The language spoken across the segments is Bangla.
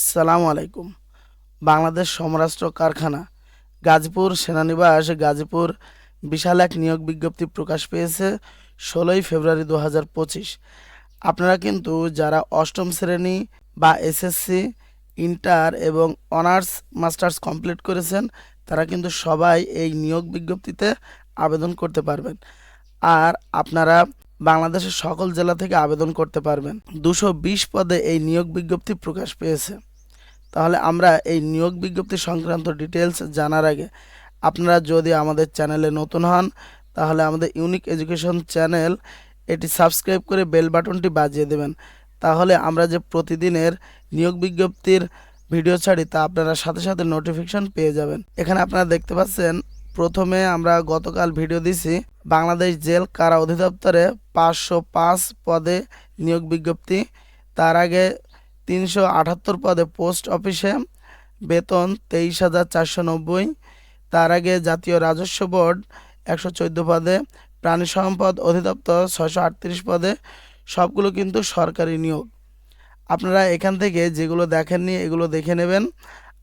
আসসালামু আলাইকুম। বাংলাদেশ সমরাষ্ট্র কারখানা, গাজীপুর সেনানিবাস গাজীপুর বিশাল এক নিয়োগ বিজ্ঞপ্তি প্রকাশ পেয়েছে ষোলোই ফেব্রুয়ারি দু হাজার পঁচিশ। আপনারা কিন্তু যারা অষ্টম শ্রেণি বা এসএসসি, ইন্টার এবং অনার্স, মাস্টার্স কমপ্লিট করেছেন, তারা কিন্তু সবাই এই নিয়োগ বিজ্ঞপ্তিতে আবেদন করতে পারবেন। আর আপনারা বাংলাদেশের সকল জেলা থেকে আবেদন করতে পারবেন। দুশো পদে এই নিয়োগ বিজ্ঞপ্তি প্রকাশ পেয়েছে। তাহলে আমরা এই নিয়োগ বিজ্ঞপ্তি সংক্রান্ত ডিটেলস জানার আগে আপনারা যদি আমাদের চ্যানেলে নতুন হন, তাহলে আমাদের ইউনিক এডুকেশন চ্যানেল এটি সাবস্ক্রাইব করে বেল বাটনটি বাজিয়ে দেবেন। তাহলে আমরা যে প্রতিদিনের নিয়োগ বিজ্ঞপ্তির ভিডিও ছাড়ি, তা আপনারা সাথে সাথে নোটিফিকেশন পেয়ে যাবেন। এখানে আপনারা দেখতে পাচ্ছেন, প্রথমে আমরা গতকাল ভিডিও দিছি, বাংলাদেশ জেল কারা অধিদপ্তরে পাঁচশো পাঁচ পদে নিয়োগ বিজ্ঞপ্তি। তার আগে তিনশো আটাত্তর পদে পোস্ট অফিসে বেতন তেইশ হাজার চারশো নব্বই। তার আগে জাতীয় রাজস্ব বোর্ড একশো চোদ্দ পদে, প্রাণী সম্পদ অধিদপ্তর ছয়শো আটত্রিশ পদে, সবগুলো কিন্তু সরকারি নিয়োগ। আপনারা এখান থেকে যেগুলো দেখেননি এগুলো দেখে নেবেন।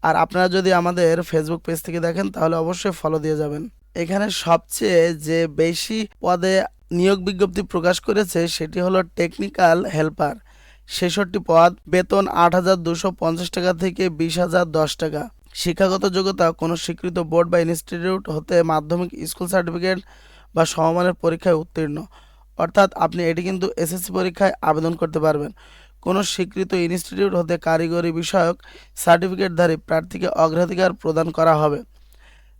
আর আপনারা যদি আমাদের ফেসবুক পেজ থেকে দেখেন, তাহলে অবশ্যই ফলো দিয়ে যাবেন। এখানে সবচেয়ে যে বেশি পদে নিয়োগ বিজ্ঞপ্তি প্রকাশ করেছে, সেটি হলো টেকনিক্যাল হেল্পার ছেষট্টি পদ, বেতন আট হাজার দুশো পঞ্চাশ টাকা থেকে বিশ হাজার দশ টাকা। শিক্ষাগত যোগ্যতা, কোনো স্বীকৃত বোর্ড বা ইনস্টিটিউট হতে মাধ্যমিক স্কুল সার্টিফিকেট বা সমমানের পরীক্ষায় উত্তীর্ণ। অর্থাৎ আপনি এটি কিন্তু এসএসসি পরীক্ষায় আবেদন করতে পারবেন। কোনো স্বীকৃত ইনস্টিটিউট হতে কারিগরি বিষয়ক সার্টিফিকেটধারী প্রার্থীকে অগ্রাধিকার প্রদান করা হবে।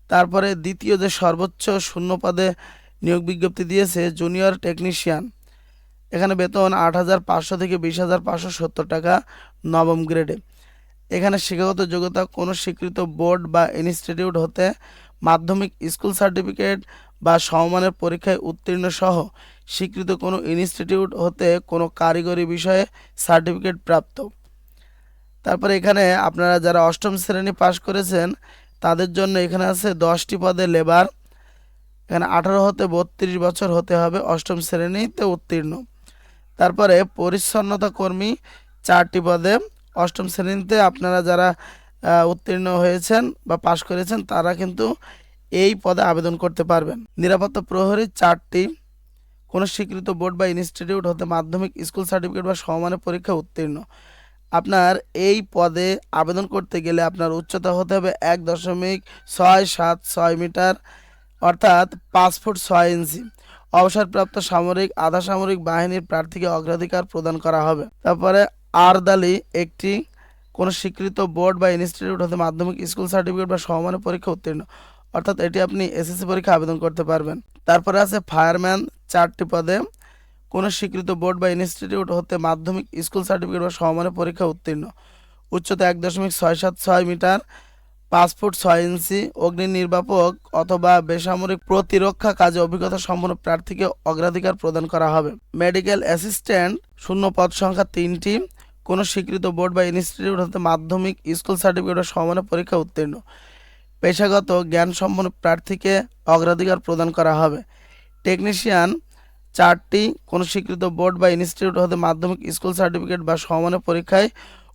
তারপরে দ্বিতীয় যে সর্বোচ্চ শূন্য পদে নিয়োগ বিজ্ঞপ্তি দিয়েছে জুনিয়র টেকনিশিয়ান। এখানে বেতন আট হাজার পাঁচশো থেকে বিশ হাজার পাঁচশো সত্তর টাকা নবম গ্রেডে। এখানে শিক্ষাগত যোগ্যতা কোনো স্বীকৃত বোর্ড বা ইনস্টিটিউট হতে মাধ্যমিক স্কুল সার্টিফিকেট বা সমমানের পরীক্ষায় উত্তীর্ণ সহ স্বীকৃত কোনো ইনস্টিটিউট হতে কোনো কারিগরি বিষয়ে সার্টিফিকেট প্রাপ্ত। তারপরে এখানে আপনারা যারা অষ্টম শ্রেণি পাশ করেছেন, তাদের জন্য এখানে আছে দশটি পদে লেবার। এখানে আঠারো হতে বত্রিশ বছর হতে হবে অষ্টম শ্রেণীতে উত্তীর্ণ। তারপরে পরিচ্ছন্নতা কর্মী চারটি পদে অষ্টম শ্রেণীতে আপনারা যারা উত্তীর্ণ হয়েছেন বা পাশ করেছেন, তারা কিন্তু এই পদে আবেদন করতে পারবেন। নিরাপত্তা প্রহরী চারটি, কোনো স্বীকৃত বোর্ড বা ইনস্টিটিউট হতে মাধ্যমিক স্কুল সার্টিফিকেট বা সমমানের পরীক্ষা উত্তীর্ণ। আপনার এই পদে আবেদন করতে গেলে আপনার উচ্চতা হতে হবে এক দশমিক ছয় সাত ছয় মিটার, অর্থাৎ পাঁচ ফুট ছয় ইঞ্চি। অবসরপ্রাপ্ত সামরিক, আধা সামরিক বাহিনীর প্রার্থীকে অগ্রাধিকার প্রদান করা হবে। তারপরে আরদালি একটি কোনো স্বীকৃত বোর্ড বা ইনস্টিটিউট হতে মাধ্যমিক স্কুল সার্টিফিকেট বা সমমানের পরীক্ষা উত্তীর্ণ। অর্থাৎ এটি আপনি এসএসসি পরীক্ষা আবেদন করতে পারবেন। তারপরে আছে ফায়ারম্যান চারটি পদে কোনো স্বীকৃত বোর্ড বা ইনস্টিটিউট হতে মাধ্যমিক স্কুল সার্টিফিকেট বা সমমানের পরীক্ষা উত্তীর্ণ। উচ্চতা এক দশমিক ছয় সাত ছয় মিটার। ফুট ছয় ইঞ্চি অগ্নি নির্বাপক অথবা বেসামরিক প্রতিরক্ষা কাজে অভিজ্ঞতা সম্পন্ন প্রার্থীকে অগ্রাধিকার প্রদান করা হবে। মেডিকেল অ্যাসিস্ট্যান্ট, শূন্য পদ সংখ্যা তিনটি, কোনো স্বীকৃত বোর্ড বা ইনস্টিটিউট হতে মাধ্যমিক, স্কুল সার্টিফিকেট বা সমানের পরীক্ষা উত্তীর্ণ। পেশাগত জ্ঞান সম্পন্ন প্রার্থীকে অগ্রাধিকার প্রদান করা হবে। টেকনিশিয়ান, চারটি, কোনো স্বীকৃত বোর্ড বা ইনস্টিটিউট হতে মাধ্যমিক, স্কুল সার্টিফিকেট বা সমানের পরীক্ষায়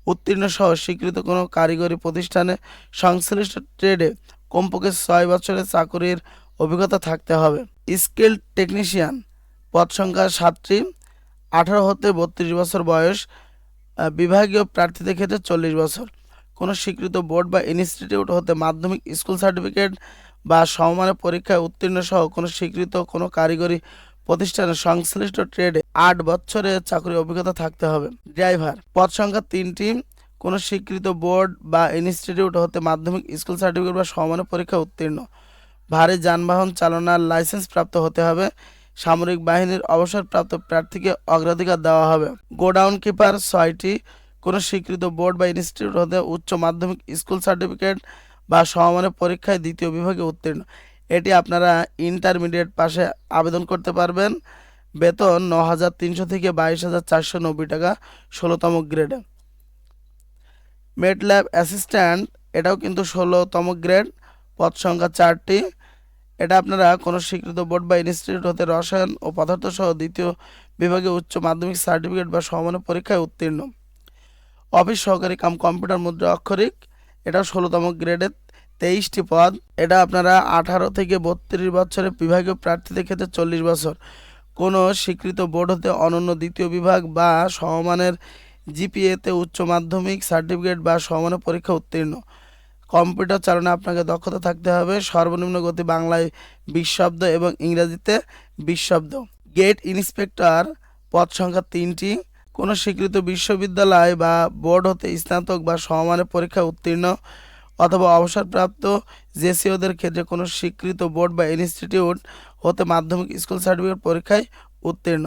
উত্তীর্ণ সহ স্বীকৃত কোনো কারিগরি প্রতিষ্ঠানে সংশ্লিষ্ট ট্রেডে কমপক্ষে ছয় বছরের চাকরির অভিজ্ঞতা থাকতে হবে। স্কিল টেকনিশিয়ান পদ সংখ্যা সাতটি, আঠারো হতে বত্রিশ বছর বয়স বিভাগীয় প্রার্থীদের ক্ষেত্রে চল্লিশ বছর। কোনো স্বীকৃত বোর্ড বা ইনস্টিটিউট হতে মাধ্যমিক স্কুল সার্টিফিকেট বা সমমানের পরীক্ষায় উত্তীর্ণ সহ কোনো স্বীকৃত কোনো কারিগরি প্রতিষ্ঠানে সংশ্লিষ্ট ট্রেডে আট বছরের চাকরি অভিজ্ঞতা থাকতে হবে। ড্রাইভার, পদ সংখ্যা তিনটি কোনো স্বীকৃত বোর্ড বা ইনস্টিটিউট হতে মাধ্যমিক স্কুল সার্টিফিকেট বা সমানের পরীক্ষা উত্তীর্ণ। ভারী যানবাহন চালনার লাইসেন্স প্রাপ্ত হতে হবে। সামরিক বাহিনীর অবসরপ্রাপ্ত প্রার্থীকে অগ্রাধিকার দেওয়া হবে। গোডাউন কিপার ছয়টি কোনো স্বীকৃত বোর্ড বা ইনস্টিটিউট হতে উচ্চ মাধ্যমিক স্কুল সার্টিফিকেট বা সমমানের পরীক্ষায় দ্বিতীয় বিভাগে উত্তীর্ণ। এটি আপনারা ইন্টারমিডিয়েট পাশে আবেদন করতে পারবেন। বেতন ন হাজার তিনশো থেকে বাইশ হাজার চারশো নব্বই টাকা, ষোলোতম গ্রেডে। মেড ল্যাব অ্যাসিস্ট্যান্ট এটাও কিন্তু ষোলোতম গ্রেড, পদ সংখ্যা চারটি। এটা আপনারা কোনো স্বীকৃত বোর্ড বা ইনস্টিটিউট হতে রসায়ন ও পদার্থ সহ দ্বিতীয় বিভাগে উচ্চ মাধ্যমিক সার্টিফিকেট বা সমানের পরীক্ষায় উত্তীর্ণ। অফিস সহকারী কাম কম্পিউটার মুদ্রা অক্ষরিক এটা ষোলোতম গ্রেডের। তেইশটি পদ। এটা আপনারা আঠারো থেকে বত্রিশ বছরের বিভাগীয় প্রার্থীদের ক্ষেত্রে চল্লিশ বছর। কোনো স্বীকৃত বোর্ড হতে অনন্য দ্বিতীয় বিভাগ বা সমমানের জিপিএতে উচ্চ মাধ্যমিক সার্টিফিকেট বা সমমানের পরীক্ষা উত্তীর্ণ। কম্পিউটার চালনা আপনাকে দক্ষতা থাকতে হবে। সর্বনিম্ন গতি বাংলায় বিশ এবং ইংরেজিতে বিশ শব্দ গেট ইন্সপেক্টর পদ সংখ্যা তিনটি। কোনো স্বীকৃত বিশ্ববিদ্যালয় বা বোর্ড হতে স্নাতক বা সমমানের পরীক্ষা উত্তীর্ণ। অথবা অবসরপ্রাপ্ত জেসিওদের ক্ষেত্রে কোনো স্বীকৃত বোর্ড বা ইনস্টিটিউট হতে মাধ্যমিক স্কুল সার্টিফিকেট পরীক্ষায় উত্তীর্ণ।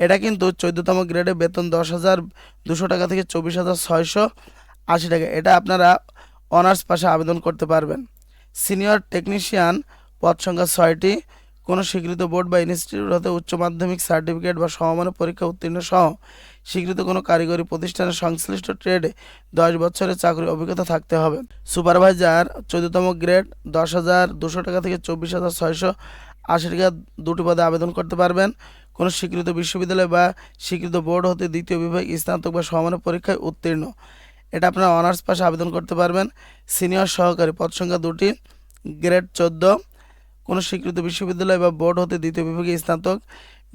এটা কিন্তু চোদ্দতম গ্রেডে বেতন দশ হাজার দুশো টাকা থেকে চব্বিশ হাজার ছয়শো আশি টাকা। এটা আপনারা অনার্স পাশে আবেদন করতে পারবেন। সিনিয়র টেকনিশিয়ান পদ সংখ্যা ছয়টি। কোনো স্বীকৃত বোর্ড বা ইনস্টিটিউট হতে উচ্চ মাধ্যমিক সার্টিফিকেট বা সমমানের পরীক্ষা উত্তীর্ণ সহ স্বীকৃত কোনো কারিগরি প্রতিষ্ঠানের সংশ্লিষ্ট ট্রেডে দশ বছরের চাকরির অভিজ্ঞতা থাকতে হবে। সুপারভাইজার, চোদ্দতম গ্রেড, দশ হাজার দুশো টাকা থেকে চব্বিশ হাজার ছয়শো আশি টাকা দুটি পদে আবেদন করতে পারবেন। কোনো স্বীকৃত বিশ্ববিদ্যালয় বা স্বীকৃত বোর্ড হতে দ্বিতীয় বিভাগ, স্নাতক বা সমমানের পরীক্ষায় উত্তীর্ণ। এটা আপনারা অনার্স পাশে আবেদন করতে পারবেন। সিনিয়র সহকারী পদ সংখ্যা দুটি, গ্রেড চোদ্দ। কোনো স্বীকৃত বিশ্ববিদ্যালয় বা বোর্ড হতে দ্বিতীয় বিভাগে স্নাতক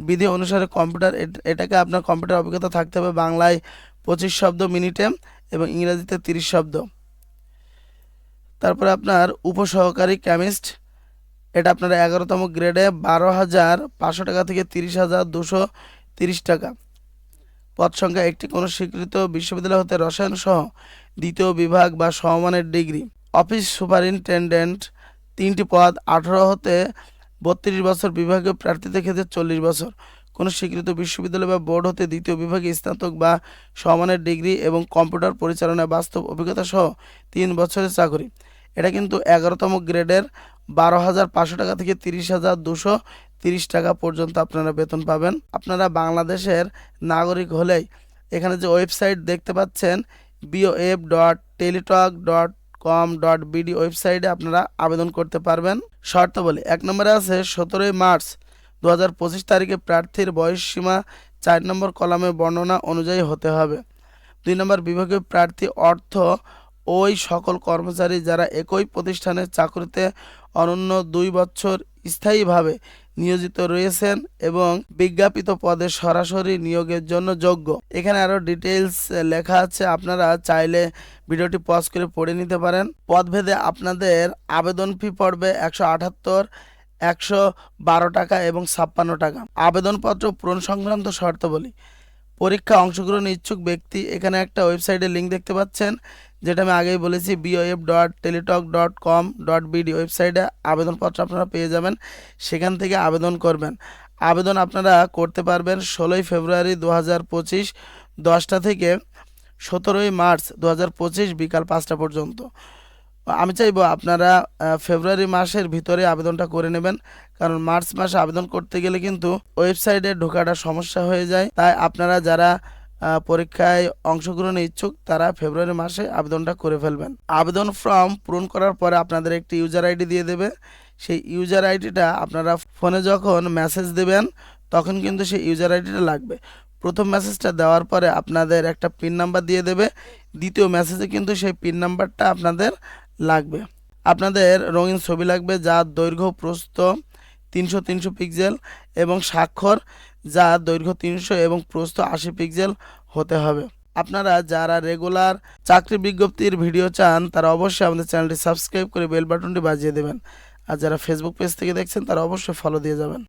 বিধি অনুসারে কম্পিউটার, এট- এটাকে আপনার কম্পিউটার অভিজ্ঞতা থাকতে হবে বাংলায় পঁচিশ শব্দ মিনিটে এবং ইংরেজিতে তিরিশ শব্দ। তারপরে আপনার উপসহকারী কেমিস্ট, এটা আপনার এগারোতম গ্রেডে বারো হাজার পাঁচশো টাকা থেকে তিরিশ হাজার দুশো তিরিশ টাকা। পদ সংখ্যা একটি, কোনো স্বীকৃত বিশ্ববিদ্যালয় হতে রসায়ন সহ দ্বিতীয় বিভাগ বা সমমানের ডিগ্রি। অফিস সুপারিনটেন্ডেন্ট, তিনটি পদ, আঠারো হতে বত্রিশ বছর বিভাগীয় প্রার্থীদের ক্ষেত্রে চল্লিশ বছর। কোনো স্বীকৃত বিশ্ববিদ্যালয় বা বোর্ড হতে দ্বিতীয় বিভাগে স্নাতক বা সমানের ডিগ্রি এবং কম্পিউটার পরিচালনায় বাস্তব অভিজ্ঞতা সহ তিন বছরের চাকরি। এটা কিন্তু এগারোতম গ্রেডের বারো হাজার পাঁচশো টাকা থেকে তিরিশ হাজার দুশো তিরিশ টাকা পর্যন্ত আপনারা বেতন পাবেন। আপনারা বাংলাদেশের নাগরিক হলেই এখানে যে ওয়েবসাইট দেখতে পাচ্ছেন BOF dot Teletalk dot com dot BD ওয়েবসাইটে আপনারা আবেদন করতে পারবেন। শর্তাবলী, এক নম্বরে আছে সতেরোই মার্চ দু হাজার পঁচিশ তারিখে প্রার্থীর বয়স সীমা, চার নম্বর কলামে বর্ণনা অনুযায়ী হতে হবে। দুই নম্বর, বিভাগীয় প্রার্থী অর্থ ওই সকল কর্মচারী যারা একই প্রতিষ্ঠানের চাকরিতে অনন্য দুই বছর স্থায়ীভাবে নিয়োজিত রয়েছেন এবং বিজ্ঞাপিত পদে সরাসরি নিয়োগের জন্য যোগ্য। এখানে আরও ডিটেলস লেখা আছে, আপনারা চাইলে ভিডিওটি পজ করে পড়ে নিতে পারেন। পদভেদে আপনাদের আবেদন ফি পড়বে একশো আটাত্তর, একশো বারো টাকা এবং ছাপ্পান্ন টাকা। আবেদনপত্র পূরণ সংক্রান্ত শর্তাবলী। পরীক্ষা অংশগ্রহণ ইচ্ছুক ব্যক্তি, এখানে একটা ওয়েবসাইটের লিঙ্ক দেখতে পাচ্ছেন, যেটা আমি আগেই বলেছি BOF dot Teletalk dot com dot BD ওয়েবসাইটে আবেদনপত্র আপনারা পেয়ে যাবেন, সেখান থেকে আবেদন করবেন। আবেদন আপনারা করতে পারবেন ষোলোই ফেব্রুয়ারি দু হাজার পঁচিশ, দশটা থেকে সতেরোই মার্চ দু হাজার পঁচিশ, বিকাল পাঁচটা পর্যন্ত। আমি চাইব আপনারা ফেব্রুয়ারি মাসের ভিতরে আবেদনটা করে নেবেন। কারণ মার্চ মাসে আবেদন করতে গেলে কিন্তু ওয়েবসাইটে ঢোকাটা সমস্যা হয়ে যায়। তাই আপনারা যারা পরীক্ষায় অংশগ্রহণে ইচ্ছুক, তারা ফেব্রুয়ারি মাসে আবেদনটা করে ফেলবেন। আবেদন ফর্ম পূরণ করার পরে আপনাদের একটি ইউজার আইডি দিয়ে দেবে। সেই ইউজার আইডিটা আপনারা ফোনে যখন মেসেজ দেবেন, তখন কিন্তু সেই ইউজার আইডিটা লাগবে। প্রথম মেসেজটা দেওয়ার পরে আপনাদের একটা পিন নাম্বার দিয়ে দেবে। দ্বিতীয় মেসেজে কিন্তু সেই পিন নাম্বারটা আপনাদের লাগবে। আপনাদের রঙিন ছবি লাগবে যার দৈর্ঘ্য প্রস্থ তিনশো তিনশো পিক্সেল এবং স্বাক্ষর যার দৈর্ঘ্য তিনশো এবং প্রস্থ আশি পিক্সেল হতে হবে। আপনারা যারা রেগুলার চাকরি বিজ্ঞপ্তির ভিডিও চান, তারা অবশ্যই আমাদের চ্যানেলটি সাবস্ক্রাইব করে বেল বাটনটি বাজিয়ে দেবেন। আর যারা ফেসবুক পেজ থেকে দেখছেন, তারা অবশ্যই ফলো দিয়ে যাবেন।